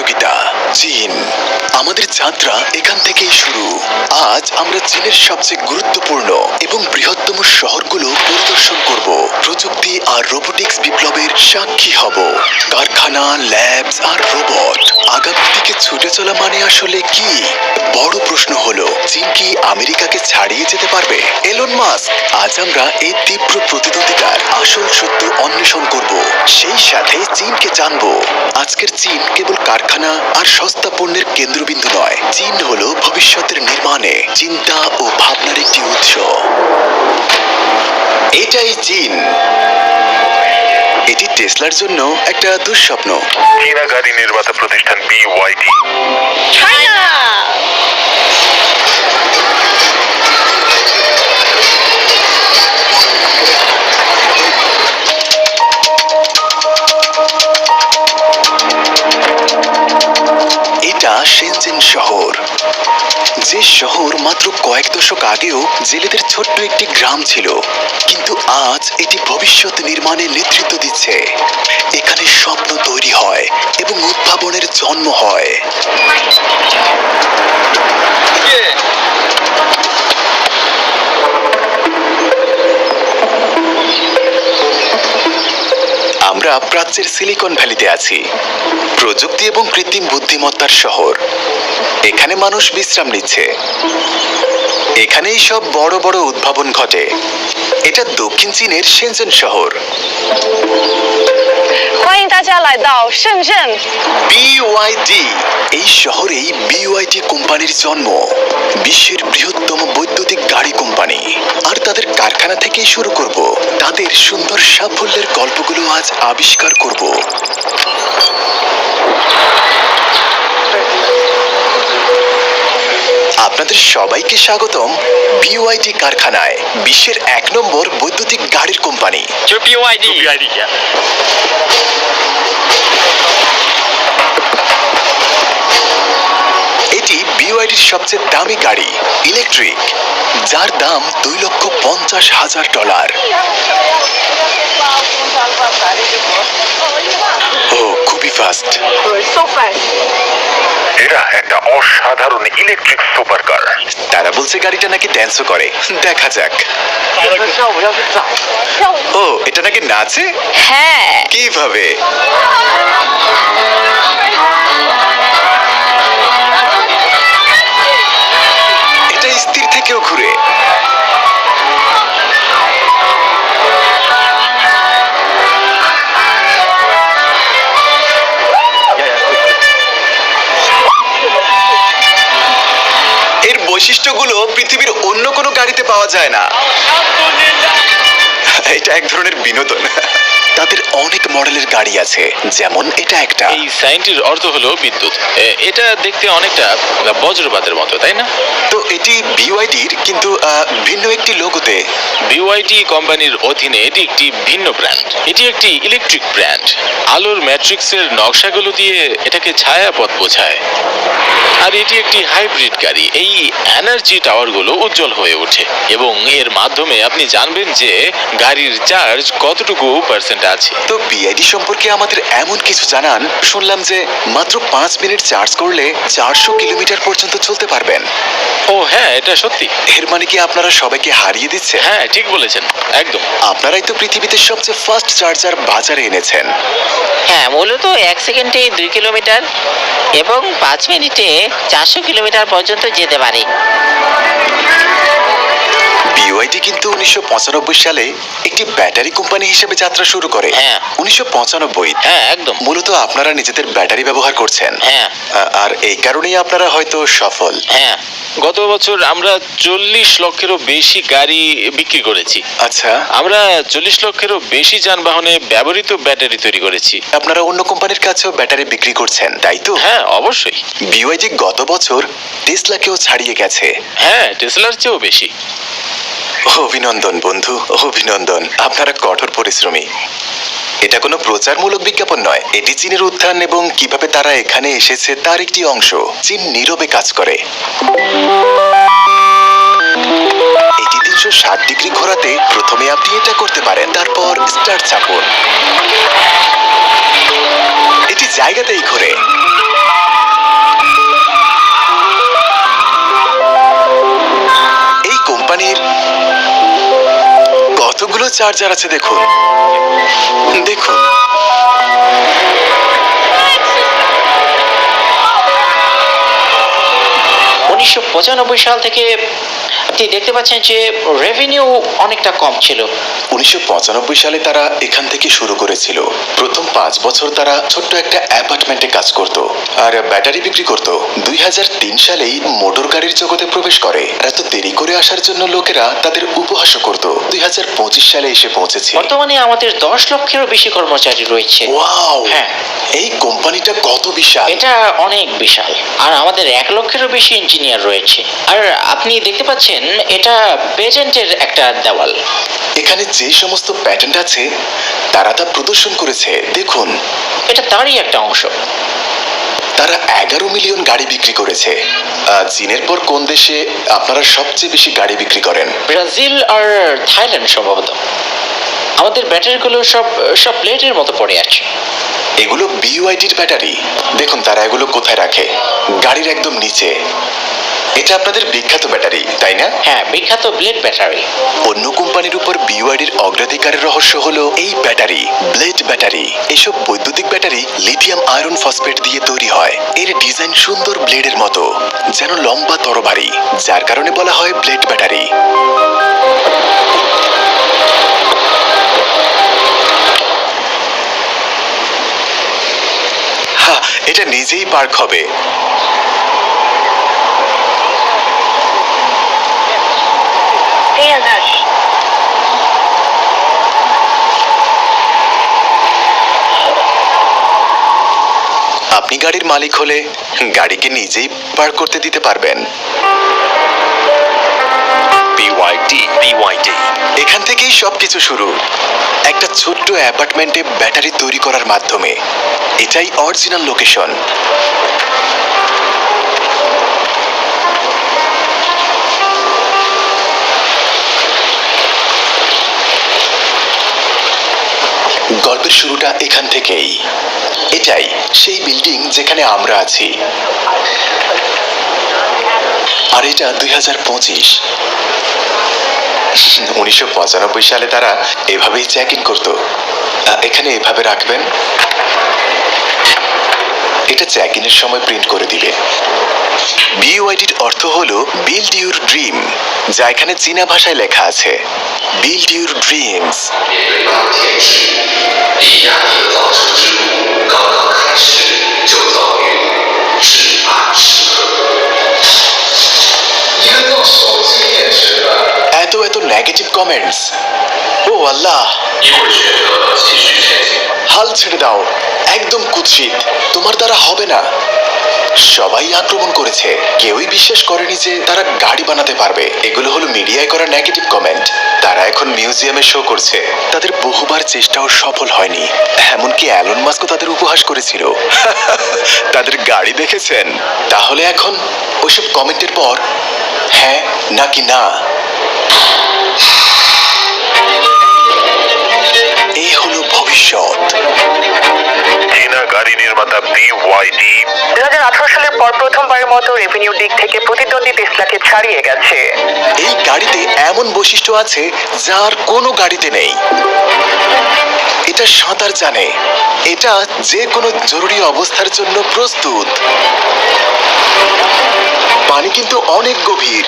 প্রতিযোগিতা চীন। আমাদের যাত্রা এখান থেকেই শুরু। আজ আমরা চীনের সবচেয়ে গুরুত্বপূর্ণ এবং বৃহত্তম শহরগুলো পরিদর্শন করব। প্রযুক্তি আর রোবোটিক্স বিপ্লবের সাক্ষী হব। কারখানা, ল্যাবস আর রোবট। আগামী দিকে ছুটে চলা মানে আসলে কি? বড় প্রশ্ন হলো, চীন কি আমেরিকাকে ছাড়িয়ে যেতে পারবে? এলন মাস্ক, আজ আমরা এই তীব্র প্রতিদ্বন্দ্বিতার আসল সত্য অন্বেষণ করব। সেই সাথে চীনকে জানব। আজকের চীন কেবল কারখানা আর সস্তা পণ্যের কেন্দ্রবিন্দু নয়। চীন হলো ভবিষ্যতের নির্মাণে চিন্তা ও ভাবনার একটি উৎস। এটাই চীন। এটি টেসলার জন্য একটা দুঃস্বপ্ন। চীনা গাড়ি নির্মাতা প্রতিষ্ঠান বিওয়াইডি এটা সেনজেন শহর। যে শহর মাত্র কয়েক দশক আগেও জেলেদের ছোট্ট একটি গ্রাম ছিল, কিন্তু আজ এটি ভবিষ্যৎ নির্মাণে নেতৃত্ব দিচ্ছে। এখানে স্বপ্ন তৈরি হয় এবং উদ্ভাবনের জন্ম হয়। আমরা প্রাচ্যের সিলিকন ভ্যালিতে আছি প্রযুক্তি এবং কৃত্রিম বুদ্ধিমত্তার শহর এখানে মানুষ বিশ্রাম নিচ্ছে এখানেই সব বড় বড় উদ্ভাবন ঘটে এটা দক্ষিণ চীনের সেনজেন শহর 欢迎大家来到深圳。 বিওয়াইডি এই শহরেই বিওয়াইডি কোম্পানির জন্ম বিশ্বের বৃহত্তম বৈদ্যুতিক গাড়ি কোম্পানি। আর তাদের কারখানা থেকেই শুরু করব। তাদের সুন্দর সাফল্যের গল্পগুলো আজ আবিষ্কার করব। আপনাদের সবাইকে স্বাগতম বিওয়াইডি কারখানায় বিশ্বের এক নম্বর বৈদ্যুতিক গাড়ির কোম্পানি। বিওয়াইডি এটি বিওয়াইডির সবচেয়ে দামি গাড়ি ইলেকট্রিক যার দাম দুই লক্ষ পঞ্চাশ হাজার ডলার ও খুবই ফাস্ট এরা একটা অসাধারণ ইলেকট্রিক সুপার কার তারা বলছে গাড়িটা নাকি ড্যান্সও করে। দেখা যাক। ও এটা নাকি নাচে? হ্যাঁ। কীভাবে? স্থির থেকেও ঘুরে। এর বৈশিষ্ট্যগুলো পৃথিবীর অন্য কোনো গাড়িতে পাওয়া যায় না। এটা এক ধরনের বিনোদন। তাদের অনেক মডেলের গাড়ি আছে যেমন এটা একটা। এই সাইনটির অর্থ হলো বিদ্যুৎ। এ- এটা দেখতে অনেকটা বজ্রপাতের মতো তাই না? তো এটি বিওয়াইডির কিন্তু আহ, ভিন্ন একটি লোগোতে। বিওয়াইডি কোম্পানির অধীনে এটি একটি ভিন্ন ব্র্যান্ড। এটি একটি ইলেকট্রিক ব্র্যান্ড। আলোর ম্যাট্রিক্সের নকশাগুলো দিয়ে এটাকে ছায়াপথ বোঝায়। আর এটি একটি হাইব্রিড গাড়ি। এই এনার্জি টাওয়ারগুলো উজ্জ্বল হয়ে ওঠে। এবং এর মাধ্যমে আপনি জানবেন যে গাড়ির চার্জ কতটুকু পার্সেন্ট আছে। তো বিআইডি সম্পর্কে আমাদের এমন কিছু জানান শুনলাম যে মাত্র পাঁচ মিনিট চার্জ করলে চারশো কিলোমিটার পর্যন্ত চলতে পারবেন। ও হ্যাঁ এটা সত্যি। এর মানে কি আপনারা সবাইকে হারিয়ে দিচ্ছে হ্যাঁ ঠিক বলেছেন একদম। আপনারাই তো পৃথিবীতে সবচেয়ে ফাস্ট চার্জার বাজারে এনেছেন। হ্যাঁ মূলত এক সেকেন্ডে দুই কিলোমিটার এবং পাঁচ মিনিটে চারশো কিলোমিটার পর্যন্ত যেতে পারে। বিওআইডি কিন্তু উনিশশো পঁচানব্বই সালে একটি ব্যাটারি কোম্পানি হিসেবে যাত্রা শুরু করে। হ্যাঁ। উনিশশো পঁচানব্বই হ্যাঁ একদম। মূলত আপনারা নিজেদের ব্যাটারি ব্যবহার করছেন। হ্যাঁ। আ- আর এই কারণেই আপনারা হয়তো সফল। হ্যাঁ গত বছর আমরা চল্লিশ লক্ষেরও বেশি গাড়ি বিক্রি করেছি। আচ্ছা। আমরা চল্লিশ লক্ষেরও বেশি যানবাহনে ব্যবহৃত ব্যাটারি তৈরি করেছি। আপনারা অন্য কোম্পানির কাছেও ব্যাটারি বিক্রি করছেন তাই তো? হ্যাঁ অবশ্যই। বিওআইডি গত বছর টেসলাকেও ছাড়িয়ে গেছে। হ্যাঁ টেসলার চেয়েও বেশি। অভিনন্দন, বন্ধু, অভিনন্দন। আপনারা কঠোর পরিশ্রমী। এটা কোনো প্রচারমূলক বিজ্ঞাপন নয়। এটি চীনের উত্থান এবং কীভাবে তারা এখানে এসেছে তার একটি অংশ। চীন নীরবে কাজ করে। এটি তিনশো ষাট ডিগ্রি ঘোরাতে প্রথমে আপনি এটা করতে পারেন, তারপর স্টার্ট চাপুন। এটি জায়গাতেই ঘোরে। কোম্পানির কতগুলো চার্জার আছে দেখুন। দেখুন। উনিশশো পঁচানব্বই সাল থেকে আপনি দেখতে পাচ্ছেন যে রেভিনিউ অনেকটা কম ছিল। উনিশশো পঁচানব্বই সালে তারা এখান থেকে শুরু করেছিল। প্রথম পাঁচ বছর তারা ছোট্ট একটা অ্যাপার্টমেন্টে কাজ করত আর ব্যাটারি বিক্রি করত। দুই সালেই মোটর গাড়ির জগতে প্রবেশ করে। এত দেরি করে আসার জন্য লোকেরা তাদের উপহাস করত। দুই হাজার পঁচিশ সালে এসে পৌঁছেছে। বর্তমানে আমাদের দশ লক্ষেরও বেশি কর্মচারী রয়েছে। ওয়াও! হ্যাঁ। এই কোম্পানিটা কত বিশাল! এটা অনেক বিশাল। আর আমাদের এক লক্ষেরও বেশি ইঞ্জিনিয়ার রয়েছে। আর আপনি দেখতে পাচ্ছেন এটা পেজেন্টের একটা দেওয়াল। এখানে যে সমস্ত প্যাটেন্ট আছে তারা তা প্রদর্শন করেছে দেখুন। এটা তারই একটা অংশ। তারা এগারো মিলিয়ন গাড়ি বিক্রি করেছে। আহ, চীনের পর কোন দেশে আপনারা সবচেয়ে বেশি গাড়ি বিক্রি করেন? ব্রাজিল আর থাইল্যান্ড সম্ভবত। আমাদের ব্যাটারিগুলো সব সব প্লেটের মতো পড়ে আছে। এগুলো বিইউআইডির ব্যাটারি। দেখুন তারা এগুলো কোথায় রাখে। গাড়ির একদম নিচে। এটা আপনাদের বিখ্যাত ব্যাটারি তাই না? হ্যাঁ বিখ্যাত ব্লেড ব্যাটারি। অন্য কোম্পানির উপর বিইউআইডির অগ্রাধিকারের রহস্য হলো এই ব্যাটারি ব্লেড ব্যাটারি। এসব বৈদ্যুতিক ব্যাটারি লিথিয়াম আয়রন ফসফেট দিয়ে তৈরি হয়। এর ডিজাইন সুন্দর ব্লেডের মতো যেন লম্বা তরবারি যার কারণে বলা হয় ব্লেড ব্যাটারি। এটা নিজেই পার্ক হবে। আপনি গাড়ির মালিক হলে গাড়িকে নিজেই পার্ক করতে দিতে পারবেন। বিওয়াইডি বিওয়াইডি এখান থেকেই সবকিছু শুরু। একটা ছোট্ট অ্যাপার্টমেন্টে ব্যাটারি তৈরি করার মাধ্যমে। এটাই অরিজিনাল লোকেশন। গল্পের শুরুটা এখান থেকেই। এটাই সেই বিল্ডিং যেখানে আমরা আছি। আর এটা দুই হাজার পঁচিশ। উনিশশো পঁচানব্বই সালে তারা এভাবেই চেক ইন করতো এখানে এভাবে রাখবেন। এটা চেক ইনের সময় প্রিন্ট করে দিবে বিইউআইডির অর্থ হলো বিল্ড ইউর ড্রিম যা এখানে চীনা ভাষায় লেখা আছে। Build your dreams And there were negative comments. Oh Allah! You. হাল ছেড়ে দাও। একদম কুৎসিত। তোমার দ্বারা হবে না। সবাই আক্রমণ করেছে। কেউই বিশ্বাস করেনি যে তারা গাড়ি বানাতে পারবে। এগুলো হলো মিডিয়ায় করা নেগেটিভ কমেন্ট তারা এখন মিউজিয়ামে শো করছে। তাদের বহুবার চেষ্টাও সফল হয়নি। এমনকি অ্যালন মাস্কও তাদের উপহাস করেছিল। তাদের গাড়ি দেখেছেন? তাহলে এখন ওইসব কমেন্টের পর? হ্যাঁ নাকি না? ভবিষ্যৎ। চীনা গাড়ি নির্মাতা বিওয়াইডি দু সালের পর প্রথমবারের মতো রেভিনিউ দিক থেকে প্রতিদ্বন্দ্বী টেসলাকে ছাড়িয়ে গেছে। এই গাড়িতে এমন বৈশিষ্ট্য আছে যার কোনো গাড়িতে নেই। এটা সাঁতার জানে। এটা যে কোনো জরুরি অবস্থার জন্য প্রস্তুত। পানি কিন্তু অনেক গভীর।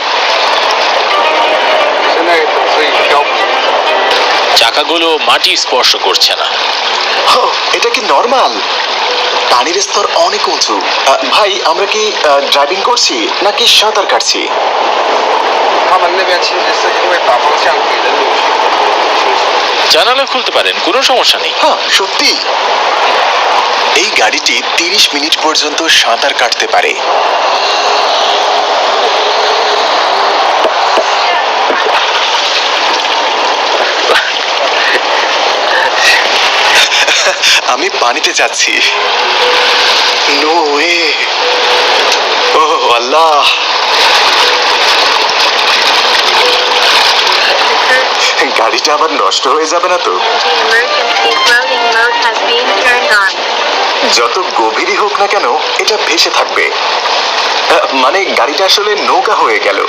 চাকাগুলো মাটি স্পর্শ করছে না। এটা কি নর্মাল পানির স্তর অনেক উঁচু। ভাই আমরা কি ড্রাইভিং করছি নাকি সাঁতার কাটছি? জানালা খুলতে পারেন কোনো সমস্যা নেই। হ্যাঁ সত্যি। এই গাড়িটি তিরিশ মিনিট পর্যন্ত সাঁতার কাটতে পারে। আমি পানিতে যাচ্ছি। নো ওয়ে ও আল্লাহ। গাড়িটা আবার নষ্ট হয়ে যাবে না তো. যত গভীরই হোক না কেন এটা ভেসে থাকবে। মানে গাড়িটা আসলে নৌকা হয়ে গেল।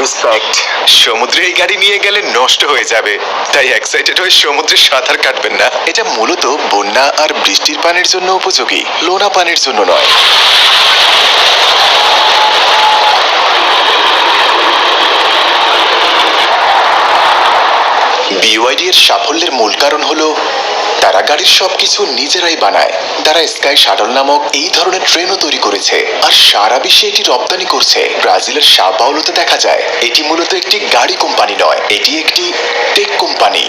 রেসপেক্ট সমুদ্রে এই গাড়ি নিয়ে গেলে নষ্ট হয়ে যাবে। তাই এক্সাইটেড হয়ে সমুদ্রে সাঁতার কাটবেন না। এটা মূলত বন্যা আর বৃষ্টির পানির জন্য উপযোগী, লোনা পানির জন্য নয়। বিওয়াইডি এর সাফল্যের মূল কারণ হলো তারা গাড়ির সবকিছু নিজেরাই বানায়। তারা স্কাই শাটল নামক এই ধরনের ট্রেনও তৈরি করেছে। আর সারা বিশ্বে এটি রপ্তানি করছে। ব্রাজিলের সাও পাওলোতে দেখা যায়, এটি মূলত একটি গাড়ি কোম্পানি নয়, এটি একটি টেক কোম্পানি।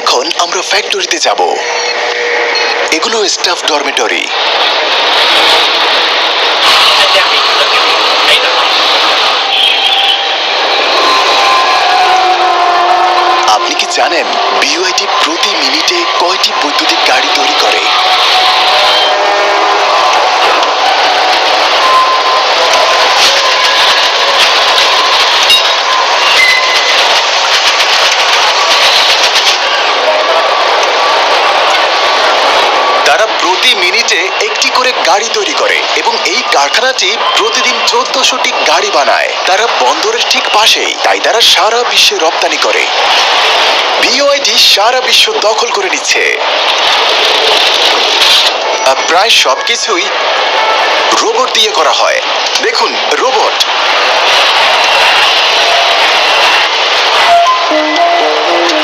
এখন আমরা ফ্যাক্টরিতে যাব। এগুলো স্টাফ ডরমেটরি আপনি কি জানেন বিওআইটি প্রতি মিনিটে কয়টি বৈদ্যুতিক গাড়ি তৈরি করে তারা প্রতি মিনিটে একটি করে গাড়ি তৈরি করে এবং এই কারখানাটি প্রতিদিন চোদ্দশোটি গাড়ি বানায়। তারা বন্দরের ঠিক পাশেই, তাই তারা সারা বিশ্বে রপ্তানি করে। বিওআইডি সারা বিশ্ব দখল করে নিচ্ছে। প্রায় সবকিছুই রোবট দিয়ে করা হয়। দেখুন, রোবট।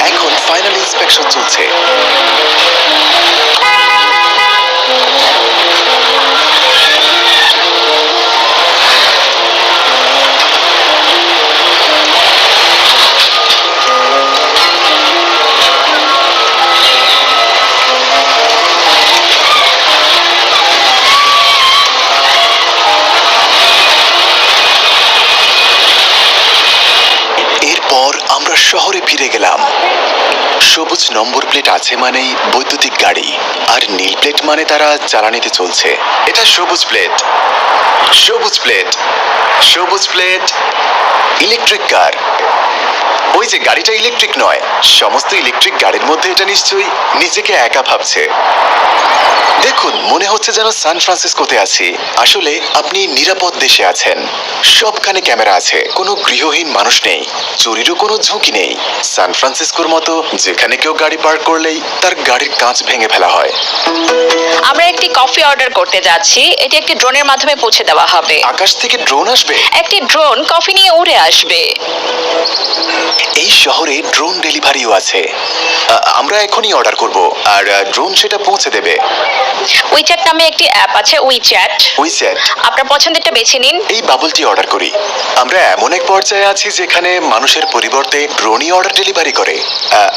এখন ফাইনাল ইন্সপেকশন চলছে। ফিরে গেলাম। সবুজ নম্বর প্লেট আছে মানেই বৈদ্যুতিক গাড়ি, আর নীল প্লেট মানে তারা চালানিতে চলছে। এটা সবুজ প্লেট। সবুজ প্লেট সবুজ প্লেট ইলেকট্রিক কার ওই যে গাড়িটা ইলেকট্রিক নয়, সমস্ত ইলেকট্রিক গাড়ির মধ্যে এটা নিশ্চয়ই নিজেকে একা ভাবছে। দেখুন, মনে হচ্ছে যেন সান ফ্রান্সিসকোতে আছি। আসলে আপনি নিরাপদ দেশে আছেন। সবখানে ক্যামেরা আছে, কোনো গৃহহীন মানুষ নেই, চুরিরও কোনো ঝুঁকি নেই। সান ফ্রান্সিসকোর মতো যেখানে কেউ গাড়ি পার্ক করলেই তার গাড়ির কাঁচ ভেঙে ফেলা হয়। আমরা একটি কফি অর্ডার করতে যাচ্ছি। এটি একটি ড্রোনের মাধ্যমে পৌঁছে দেওয়া হবে। আকাশ থেকে ড্রোন আসবে? একটি ড্রোন কফি নিয়ে উড়ে আসবে। এই শহরে ড্রোন ডেলিভারিও আছে। আ- আমরা এখনই অর্ডার করব আর ড্রোন সেটা পৌঁছে দেবে। উইচ্যাট নামে একটি অ্যাপ আছে উইচ্যাট উইসেট আপনার পছন্দেরটা বেছে নিন। এই বাবলটি অর্ডার করি। আমরা এমন এক পর্যায়ে আছি যেখানে মানুষের পরিবর্তে ড্রোনই অর্ডার ডেলিভারি করে।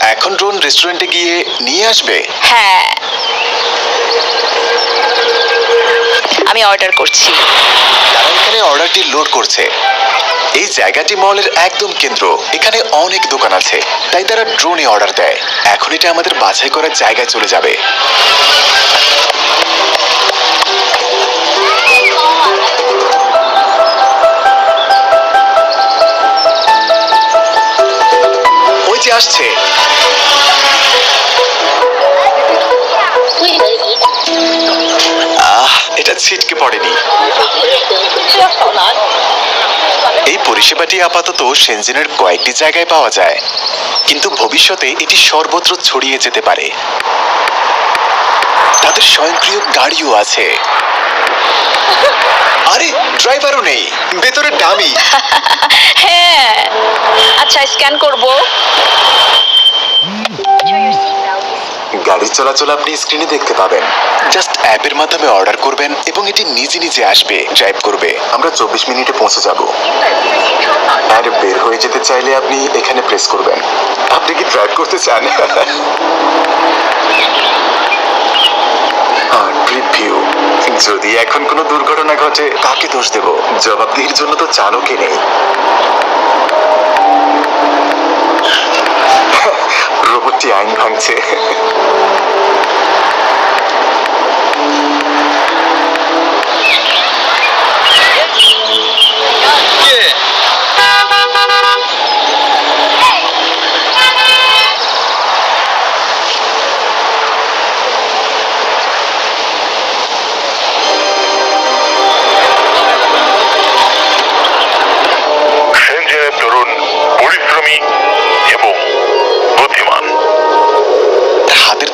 এখন ড্রোন রেস্টুরেন্টে গিয়ে নিয়ে আসবে? হ্যাঁ। আমি অর্ডার করছি। তারা এখানে অর্ডারটি লোড করছে, এই জায়গাটি মলের একদম কেন্দ্র। এখানে অনেক দোকান আছে, তাই তারা ড্রোনে অর্ডার দেয়। এখন এটা আমাদের বাছাই করার জায়গায় চলে যাবে। ওই যে আসছে। ছিটকে পড়েনি। এই পরিষেবাটি আপাতত সেনজেনের কয়েকটি জায়গায় পাওয়া যায় কিন্তু ভবিষ্যতে এটি সর্বত্র ছড়িয়ে যেতে পারে। তাদের স্বয়ংক্রিয় গাড়িও আছে। আরে ড্রাইভারও নেই ভেতরে ডামি। হ্যাঁ আচ্ছা স্ক্যান করব। গাড়ি চলাচল আপনি স্ক্রিনে দেখতে পাবেন। জাস্ট অ্যাপের মাধ্যমে অর্ডার করবেন এবং এটি নিজে নিজে আসবে ড্রাইভ করবে। আমরা চব্বিশ মিনিটে পৌঁছে যাব। আর বের হয়ে যেতে চাইলে আপনি এখানে প্রেস করবেন। আপনি কি ড্রাইভ করতে চান? যদি এখন কোনো দুর্ঘটনা ঘটে, কাকে দোষ দেব? জবাবদিহির জন্য তো চালকই নেই। রোবটটি আইন ভাঙছে।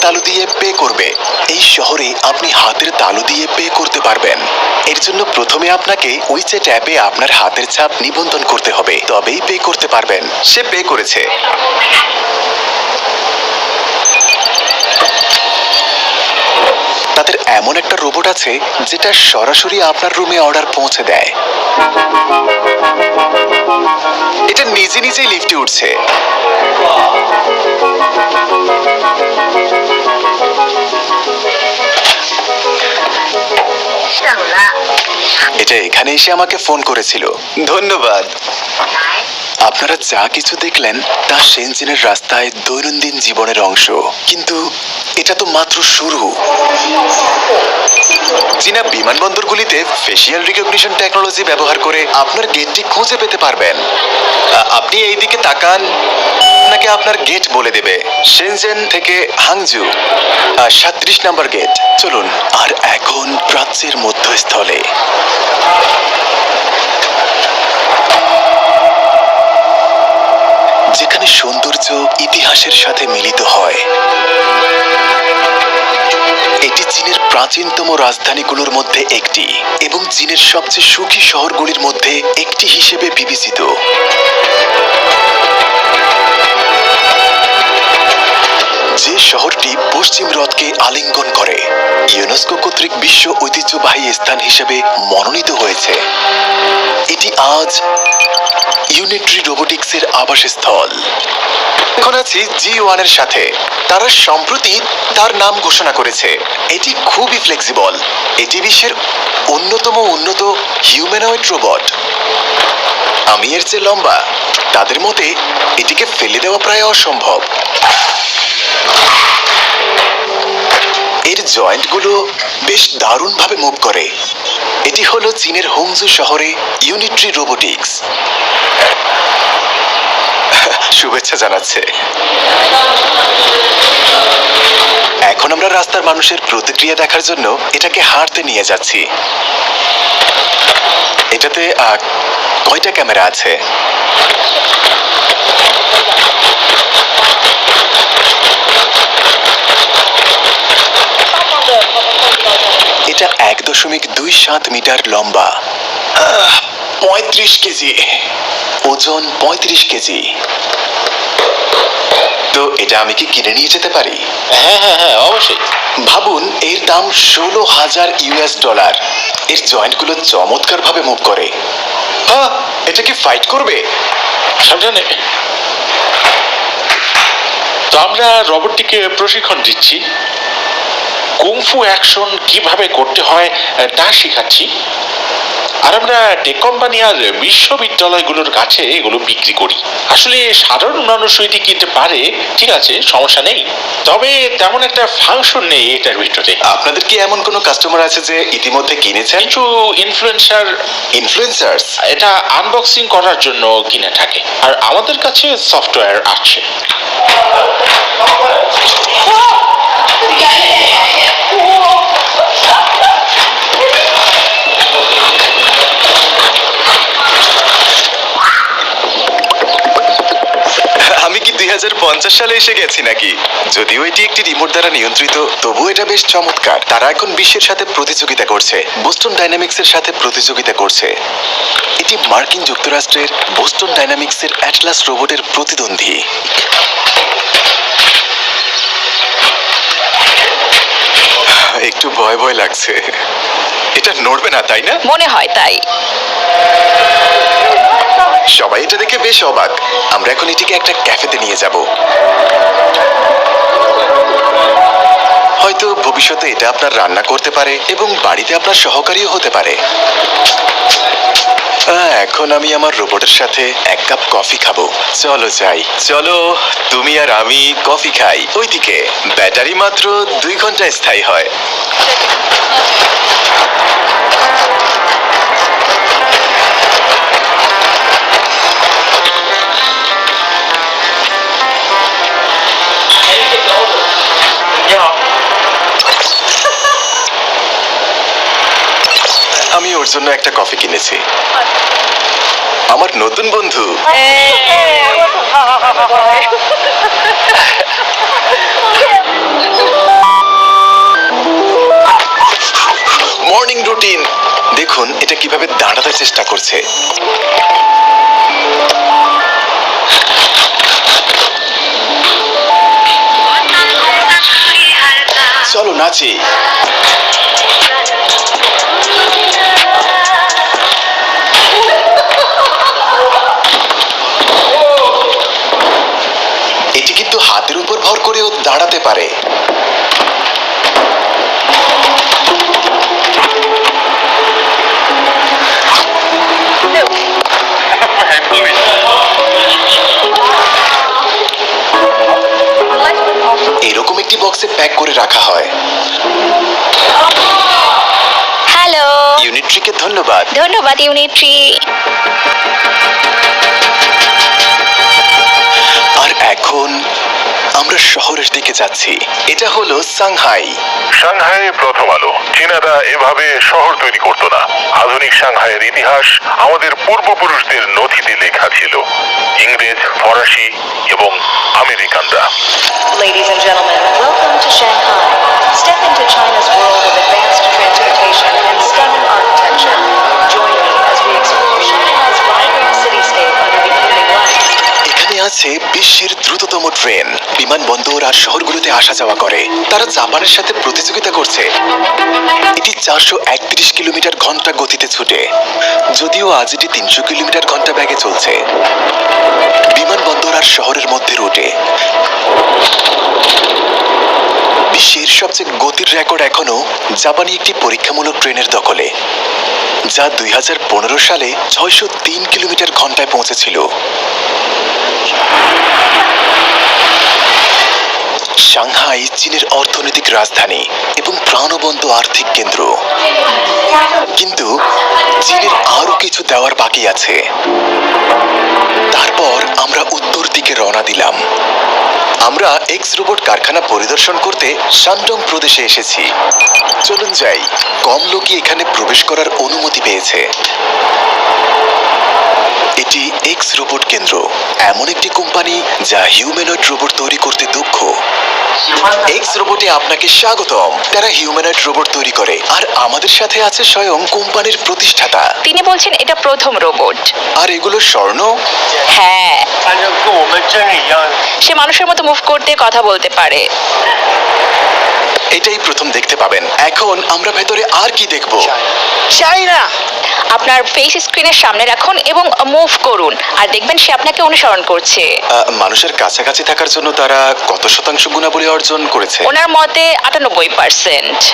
তালু দিয়ে পে করবে। এই শহরে আপনি হাতের তালু দিয়ে পে করতে পারবেন। এর জন্য প্রথমে আপনাকে উইচেট অ্যাপে আপনার হাতের ছাপ নিবন্ধন করতে হবে। তবেই পে করতে পারবেন। সে পে করেছে। তাদের এমন একটা রোবট আছে, যেটা সরাসরি আপনার রুমে অর্ডার পৌঁছে দেয়। এটা নিজে নিজেই লিফটে উঠছে। এটা এখানে এসে আমাকে ফোন করেছিল। ধন্যবাদ। আপনারা যা কিছু দেখলেন তা সেনজেনের রাস্তায় দৈনন্দিন জীবনের অংশ। কিন্তু এটা তো মাত্র শুরু। চীনা বিমানবন্দরগুলিতে ফেসিয়াল রিকগনিশন টেকনোলজি ব্যবহার করে আপনার গেটটি খুঁজে পেতে পারবেন। আপনি এই দিকে তাকান আপনাকে আপনার গেট বলে দেবে। সেনজেন থেকে হাংজু সাত্রিশ নম্বর গেট চলুন, আর এখন প্রাচ্যের মধ্যস্থলে। যেখানে সৌন্দর্য ইতিহাসের সাথে মিলিত হয়। এটি চীনের প্রাচীনতম রাজধানীগুলোর মধ্যে একটি এবং চীনের সবচেয়ে সুখী শহরগুলির মধ্যে একটি হিসেবে বিবেচিত। যে শহরটি পশ্চিম হ্রদকে আলিঙ্গন করে, ইউনেস্কো কর্তৃক বিশ্ব ঐতিহ্যবাহী স্থান হিসেবে মনোনীত হয়েছে। এটি আজ ইউনিট্রি রোবোটিক্সের আবাসস্থল। এখন আছি জি ওয়ানের সাথে। তারা সম্প্রতি তার নাম ঘোষণা করেছে। এটি খুবই ফ্লেক্সিবল এটি বিশ্বের অন্যতম উন্নত হিউম্যানয়েড রোবট আমি এর চেয়ে লম্বা, তাদের মতে এটিকে ফেলে দেওয়া প্রায় অসম্ভব। এর জয়েন্টগুলো বেশ দারুণভাবে মুভ করে। এটি হলো চীনের হোংজু শহরে ইউনিট্রি রোবোটিক্স। শুভেচ্ছা জানাচ্ছে। এখন আমরা রাস্তার মানুষের প্রতিক্রিয়া দেখার জন্য এটাকে হাঁটতে নিয়ে যাচ্ছি। এটাতে কয়টা ক্যামেরা আছে? এটা এক দশমিক দুই সাত মিটার লম্বা। পঁয়ত্রিশ কেজি। ওজন পঁয়ত্রিশ কেজি। তো এটা আমি কি কিনে নিয়ে যেতে পারি? হ্যাঁ হ্যাঁ হ্যাঁ অবশ্যই। ভাবুন এর দাম ষোলো হাজার ইউএস ডলার। এর জয়েন্টগুলো চমৎকার ভাবে মুভ করে। হ্যাঁ এটা কি ফাইট করবে? সাবধানে। তো আমরা রবটটিকে প্রশিক্ষণ দিচ্ছি। কুংফু অ্যাকশন কীভাবে করতে হয় তা শেখাচ্ছি। আর আমরা টেক কোম্পানি আর বিশ্ববিদ্যালয়গুলোর কাছে এগুলো বিক্রি করি। আসলে সাধারণ মানুষ এটি কিনতে পারে? ঠিক আছে সমস্যা নেই। তবে তেমন একটা ফাংশন নেই এটার ভিতরে। আপনাদের কি এমন কোনো কাস্টমার আছে যে ইতিমধ্যে কিনেছেন? কিছু ইনফ্লুয়েন্সার ইনফ্লুয়েন্সার্স এটা আনবক্সিং করার জন্য কিনে থাকে। আর আমাদের কাছে সফটওয়্যার আছে। সালে এসে গেছি নাকি? যদিও এটি একটি রিমোট দ্বারা নিয়ন্ত্রিত তবু এটা বেশ চমৎকার। তারা এখন বিশ্বের সাথে প্রতিযোগিতা করছে বোস্টন ডাইনামিক্সের সাথে প্রতিযোগিতা করছে। এটি মার্কিন যুক্তরাষ্ট্রের বোস্টন ডাইনামিক্সের অ্যাটলাস রোবটের প্রতিদ্বন্দ্বী। একটু ভয় ভয় লাগছে। এটা নড়বে না তাই না? মনে হয় তাই। সবাই এটা দেখে বেশ অবাক। আমরা এখন এটিকে একটা ক্যাফেতে নিয়ে যাব। হয়তো ভবিষ্যতে এটা আপনার রান্না করতে পারে এবং বাড়িতে আপনার সহকারীও হতে পারে। এখন আমি আমার রোবটের সাথে এক কাপ কফি খাব। চলো যাই। চলো, তুমি আর আমি কফি খাই। ওইদিকে, ব্যাটারি মাত্র দুই ঘণ্টা স্থায়ী হয়। আমি ওর জন্য একটা কফি কিনেছি। আমার নতুন বন্ধু। মর্নিং রুটিন দেখুন, এটা কীভাবে দাঁড়াতে চেষ্টা করছে। চলো নাচি। এটি কিন্তু হাতের উপর ভর করেও দাঁড়াতে পারে। একটি বক্সে প্যাক করে রাখা হয়। হ্যালো ইউনিট্রিকে ধন্যবাদ। ধন্যবাদ ইউনিট্রি আর এখন আমরা শহরের দিকে যাচ্ছি। এটা হলো সাংহাই। সাংহাইয়ে প্রথম আলো। চীনারা এভাবে শহর তৈরি করত না। আধুনিক সাংহাইয়ের ইতিহাস আমাদের পূর্বপুরুষদের নথিতে লেখা ছিল। ইংরেজ ফরাসি এবং আমেরিকানরা। Ladies and gentlemen, welcome to Shanghai. আছে বিশ্বের দ্রুততম ট্রেন। বিমানবন্দর আর শহরগুলোতে আসা যাওয়া করে। তারা জাপানের সাথে প্রতিযোগিতা করছে। এটি চারশো একত্রিশ কিলোমিটার ঘণ্টা গতিতে ছুটে। যদিও আজ এটি তিনশো কিলোমিটার ঘণ্টা ব্যাগে চলছে। বিমানবন্দর আর শহরের মধ্যে রুটে। বিশ্বের সবচেয়ে গতির রেকর্ড এখনও জাপানি একটি পরীক্ষামূলক ট্রেনের দখলে, যা দুই হাজার পনেরো সালে ছয়শো তিন কিলোমিটার ঘন্টায় পৌঁছেছিল। সাংহাই চীনের অর্থনৈতিক রাজধানী এবং প্রাণবন্ত আর্থিক কেন্দ্র। কিন্তু চীনের আরও কিছু দেওয়ার বাকি আছে। তারপর আমরা উত্তর দিকে রওনা দিলাম। আমরা এক্স রোবট কারখানা পরিদর্শন করতে শান্তং প্রদেশে এসেছি। চলুন যাই। কম লোকই এখানে প্রবেশ করার অনুমতি পেয়েছে। এটি এক্স রোবট কেন্দ্র। এমন একটি কোম্পানি যা হিউম্যানয়েড রোবট তৈরি করতে দক্ষ। এক্স রোবটে আপনাকে স্বাগতম। তারা হিউম্যানয়েড রোবট তৈরি করে আর আমাদের সাথে আছে স্বয়ং কোম্পানির প্রতিষ্ঠাতা। তিনি বলছেন এটা প্রথম রোবট আর এগুলো স্বর্ণ? হ্যাঁ। সে মানুষের মতো মুভ করতে কথা বলতে পারে। এটাই প্রথম দেখতে পাবেন। এখন আমরা ভেতরে আর কি দেখব? আপনার ফেস স্ক্রিনের সামনে রাখুন এবং মুভ করুন। আর দেখবেন সে আপনাকে অনুসরণ করছে। আহ, মানুষের কাছাকাছি থাকার জন্য তারা কত শতাংশ গুণাবলী অর্জন করেছে? ওনার মতে আটানব্বই পার্সেন্ট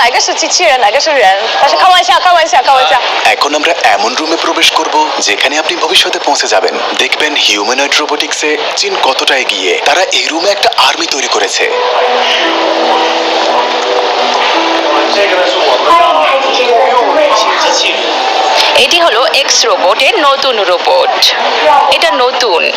哪个是机器人，哪个是人？他是开玩笑，开玩笑，开玩笑。 এখন আমরা এমন রুমে প্রবেশ করব যেখানে আপনি ভবিষ্যতে পৌঁছে যাবেন দেখবেন হিউম্যানয়েড রোবোটিক্সে চীন কতটা এগিয়ে তারা এই রুমে একটা আর্মি তৈরি করেছে এটি হলো এক্স রোবটের নতুন রোবট। এটা নতুন।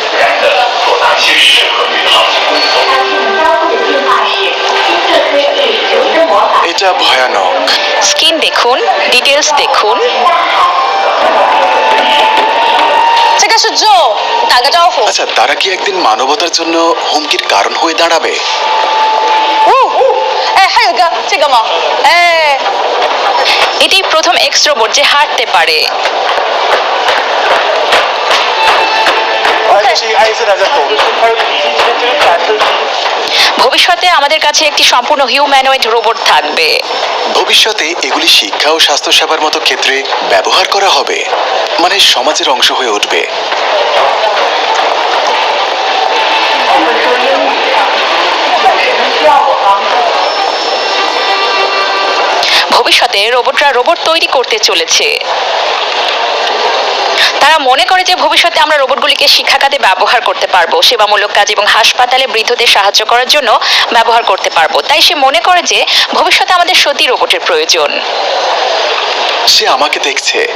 এটা ভয়ানক। স্কিন দেখুন ডিটেলস দেখুন। আচ্ছা তারা কি একদিন মানবতার জন্য হুমকির কারণ হয়ে দাঁড়াবে? হেলগা চেগামা এটি প্রথম এক্স রোবট যে হাঁটতে পারে। ভবিষ্যতে আমাদের কাছে একটি সম্পূর্ণ হিউম্যানয়েড রোবট থাকবে। ভবিষ্যতে এগুলি শিক্ষা ও স্বাস্থ্যসেবার মতো ক্ষেত্রে ব্যবহার করা হবে। মানে সমাজের অংশ হয়ে উঠবে। ভবিষ্যতে রোবটরা রোবট তৈরি করতে চলেছে। তারা মনে করে যে ভবিষ্যতে আমরা রোবটগুলিকে শিক্ষা খাতে ব্যবহার করতে পারব, সেবামূলক কাজ এবং হাসপাতালে বৃদ্ধদের সাহায্য করার জন্য ব্যবহার করতে পারব। তাই সে মনে করে যে ভবিষ্যতে আমাদের সত্যি রোবটের প্রয়োজন। সে আমাকে দেখছে।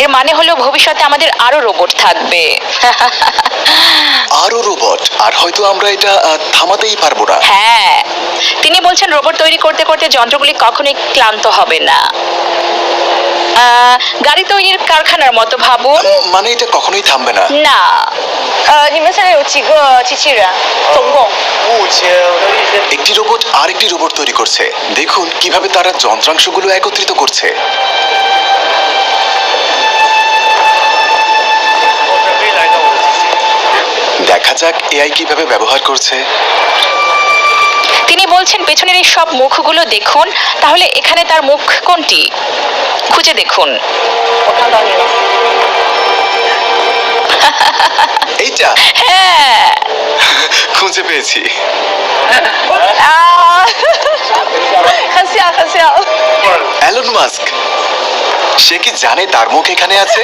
এর মানে হলো ভবিষ্যতে আমাদের আরো রোবট থাকবে আরো রোবট আর হয়তো আমরা এটা আহ, থামাতেই পারবো না হ্যাঁ তিনি বলছেন রোবট তৈরি করতে করতে যন্ত্রগুলি কখনোই ক্লান্ত হবে না আহ, গাড়ি তৈরির কারখানার মতো ভাবুন মানে এটা কখনোই থামবে না না 呃，你们现在有几个机器人？总共？目前我的一些 একটি রোবট আরেকটি রোবট তৈরি করছে দেখুন কিভাবে তারা যন্ত্রাংশগুলো একত্রিত করছে দেখা যাক এআই কীভাবে ব্যবহার করছে। তিনি বলছেন পেছনের এই সব মুখগুলো দেখুন তাহলে এখানে তার মুখ কোনটি? খুঁজে দেখুন। এইটা? হ্যাঁ। খুঁজে পেয়েছি। অ্যালন মাস্ক সে কি জানে তার মুখ এখানে আছে?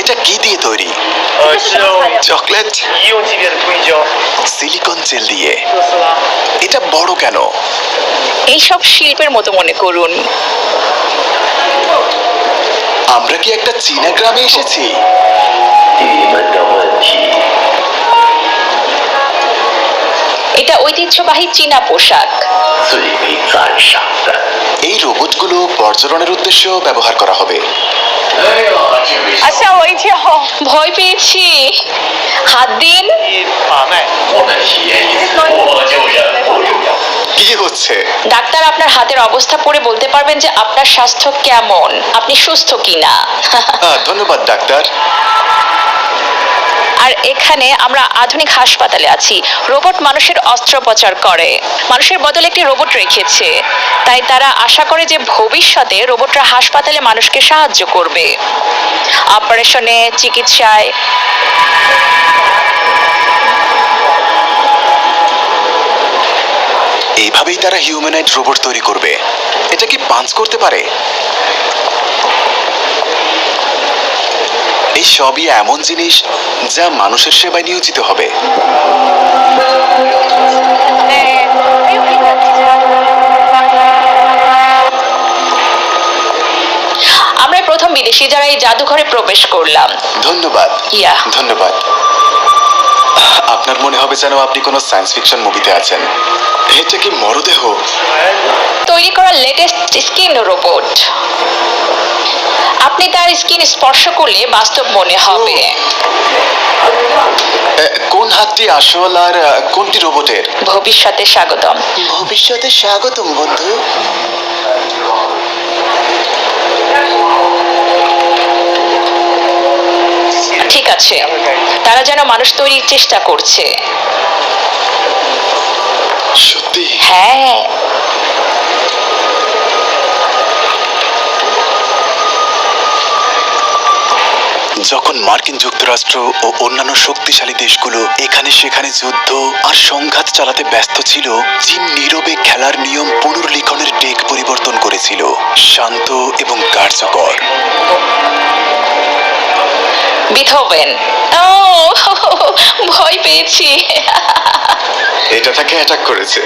এটা কি দিয়ে তৈরি? চকলেট? সিলিকন জেল দিয়ে। এটা বড় কেন? এইসব শিল্পের মতো মনে করুন। আমরা কি একটা চীনা গ্রামে এসেছি? এটা ঐতিহ্যবাহী চীনা পোশাক। এই রোবটগুলো পর্যটনের উদ্দেশ্য ব্যবহার করা হবে। আচ্ছা ওই যে ভয় পেয়েছি। হাত দিন। কি হচ্ছে? ডাক্তার আপনার হাতের অবস্থা পড়ে বলতে পারবেন যে আপনার স্বাস্থ্য কেমন? আপনি সুস্থ কিনা? ধন্যবাদ ডাক্তার। আর এখানে আমরা আধুনিক হাসপাতালে আছি। রোবট মানুষের অস্ত্রোপচার করে। মানুষের বদলে একটি রোবট রেখেছে। তাই তারা আশা করে যে ভবিষ্যতে রোবটরা হাসপাতালে মানুষকে সাহায্য করবে। অপারেশনে, চিকিৎসায়। এইভাবেই তারা হিউম্যানয়েড রোবট তৈরি করবে। এটা কি পাঞ্চ করতে পারে? এই সবই এমন জিনিস যা মানুষের সেবায় নিয়োজিত হবে। আমরা প্রথম বিদেশি যারা এই জাদুঘরে প্রবেশ করলাম। ধন্যবাদ। ইয়া। ধন্যবাদ। আপনার মনে হবে যেন আপনি কোনো সায়েন্স ফিকশন মুভিতে আছেন। এটা কি মরদেহ? তৈরি করা লেটেস্ট স্কিন রোবট আপনি তার স্কিন স্পর্শ করলে বাস্তব মনে হবে। কোন হাতটি আসল আর কোনটি রোবটের ভবিষ্যতে স্বাগতম। ভবিষ্যতে স্বাগতম বন্ধু। ঠিক আছে। তারা যেন মানুষ তৈরির চেষ্টা করছে। সত্যি? হ্যাঁ। যখন মার্কিন যুক্তরাষ্ট্র ও অন্যান্য শক্তিশালী দেশগুলো এখানে সেখানে যুদ্ধ আর সংঘাত চালাতে ব্যস্ত ছিল চীন নীরবে খেলার নিয়ম পুনর্লিখনের ডেক পরিবর্তন করেছিল। শান্ত এবং কার্যকর। বিথোভেন ও ভয় পেয়েছি। এটা তাকে অ্যাটাক করেছে।